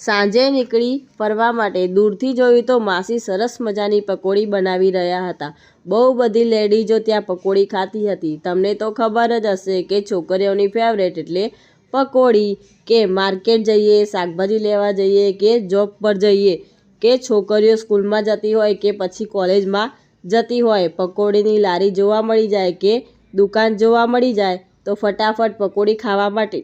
સાંજે નીકળી ફરવા માટે દૂરથી જોયું તો માસી સરસ મજાની પકોડી બનાવી રહ્યા હતા. બહુ બધી લેડીઝો ત્યાં પકોડી ખાતી હતી. તમને તો ખબર જ હશે કે છોકરીઓની ફેવરેટ એટલે પકોડી કે માર્કેટ જઈએ, શાકભાજી લેવા જઈએ કે જોબ પર જઈએ, કે છોકરીઓ સ્કૂલમાં જતી હોય કે પછી કોલેજમાં જતી હોય, પકોડીની લારી જોવા મળી જાય કે દુકાન જોવા મળી જાય, તો ફટાફટ પકોડી ખાવા માટે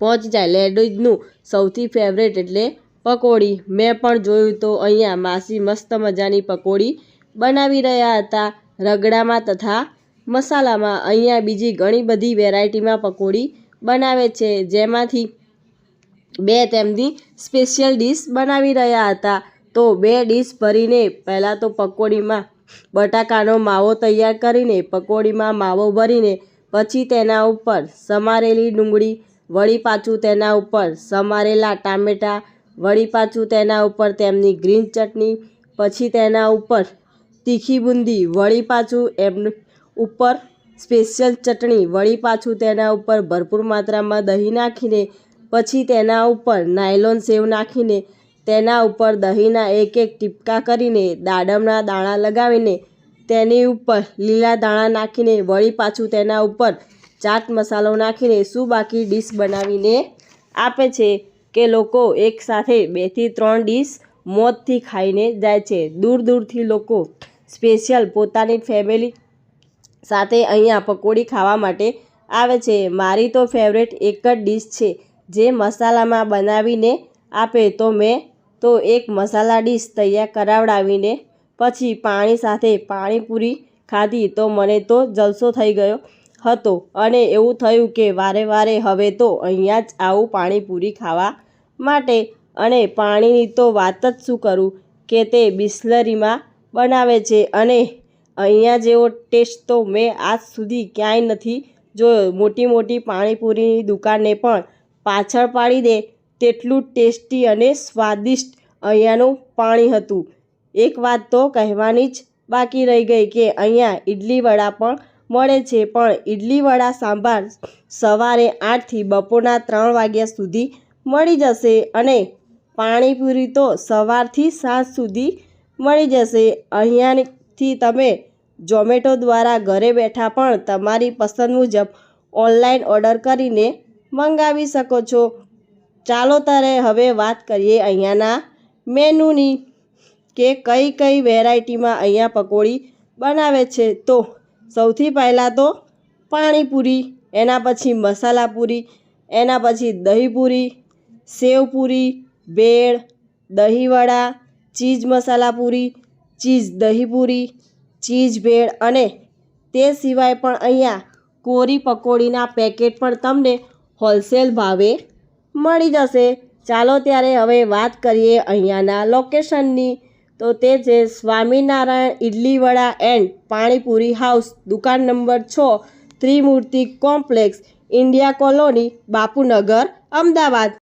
પહોંચી જાય. લેડીઝનું સૌથી ફેવરેટ એટલે પકોડી. મેં પણ જોયું તો અહીંયા માસી મસ્ત મજાની પકોડી બનાવી રહ્યા હતા. રગડામાં તથા મસાલામાં. અહીંયા બીજી ઘણી બધી વેરાયટીમાં પકોડી બનાવે છે. જેમાંથી બે તેમની સ્પેશિયલ ડીશ બનાવી રહ્યા હતા. તો બે ડીશ ભરીને પહેલાં તો પકોડીમાં બટાકાનો માવો તૈયાર કરીને, પકોડીમાં માવો ભરીને, પછી તેના ઉપર સમારેલી ડુંગળી વળી પાછું તેના ઉપર સમારેલા ટામેટાં, વળી પાછું તેના ઉપર તેમની ગ્રીન ચટણી, પછી તેના ઉપર તીખી બુંદી, વળી પાછું એમનું ઉપર સ્પેશિયલ ચટણી, વળી પાછું તેના ઉપર ભરપૂર માત્રામાં દહીં નાખીને, પછી તેના ઉપર નાયલોન સેવ નાખીને, તેના ઉપર દહીંના એક એક ટીપકા કરીને, દાડમના દાણા લગાવીને, તેની ઉપર લીલા દાણા નાખીને, વળી પાછું તેના ઉપર ચાટ મસાલો નાખીને શું બાકી ડીશ બનાવીને આપે છે કે લોકો એકસાથે બેથી ત્રણ ડીશ મોજથી ખાઈને જાય છે. દૂર દૂરથી લોકો સ્પેશિયલ પોતાની ફેમિલી સાથે અહીંયા પકોડી ખાવા માટે આવે છે. મારી તો ફેવરેટ એક જ ડીશ છે. જે મસાલામાં બનાવીને આપે તો મેં તો એક મસાલા ડીશ તૈયાર કરાવડાવીને પછી પાણી સાથે પાણીપુરી ખાધી તો મને તો જલસો થઈ ગયો. હતો અને એવું થયું કે વારે વારે હવે તો અહીંયા જ આવું પાણીપુરી ખાવા માટે અને પાણીની તો વાત જ શું કરું કે તે બિસ્લરીમાં બનાવે છે અને અહીંયા જેવો ટેસ્ટ તો મેં આજ સુધી ક્યાંય નથી જોયો. મોટી મોટી પાણીપુરીની દુકાનને પણ પાછળ પાડી દે તેટલું ટેસ્ટી અને સ્વાદિષ્ટ અહીંયાનું પાણી હતું. એક વાત તો કહેવાની જ બાકી રહી ગઈ કે અહીંયા ઇડલી વડા પણ મળે છે, પણ ઇડલી વડા સાંભાર સવારે આઠથી બપોરના ત્રણ વાગ્યા સુધી મળી જશે અને પાણીપુરી તો સવારથી સાંજ સુધી મળી જશે. અહીંયાથી તમે ઝોમેટો દ્વારા ઘરે બેઠા પણ તમારી પસંદ મુજબ ઓનલાઈન ઓર્ડર કરીને મંગાવી શકો છો. ચાલો તારે હવે વાત કરીએ અહીંયાના મેનુની કે કઈ કઈ વેરાયટીમાં અહીંયા પકોડી બનાવે છે. તો સૌથી પહેલાં તો પાણીપુરી, એના પછી મસાલાપુરી એના પછી dahi puri sev puri bhel દહીંવડા, cheese masala puri cheese dahi puri cheese bhel અને તે સિવાય પણ અહીંયા કોરી પકોડીના પેકેટ પણ તમને હોલસેલ ભાવે મળી જશે. ચાલો ત્યારે હવે વાત કરીએ અહીંયાના લોકેશનની તો તે છે સ્વામિનારાયણ ઇડલી વડા એન્ડ પાણીપુરી હાઉસ, દુકાન નંબર છ, Trimurti complex, India colony, Bapunagar, Ahmedabad.